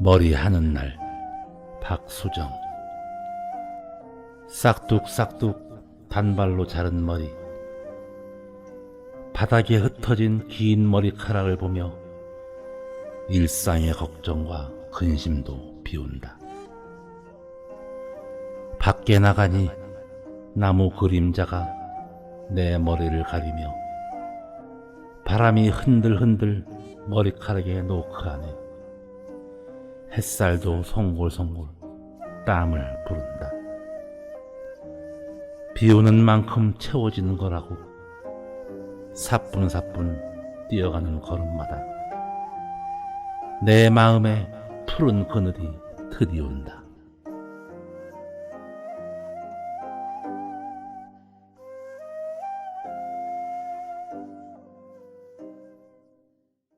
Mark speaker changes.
Speaker 1: 머리 하는 날 박수정 싹둑싹둑 단발로 자른 머리 바닥에 흩어진 긴 머리카락을 보며 일상의 걱정과 근심도 비운다. 밖에 나가니 나무 그림자가 내 머리를 가리며 바람이 흔들흔들 머리카락에 노크하네. 햇살도 송골송골 땀을 부른다. 비 오는 만큼 채워지는 거라고 사뿐사뿐 뛰어가는 걸음마다 내 마음에 푸른 그늘이 드디운다.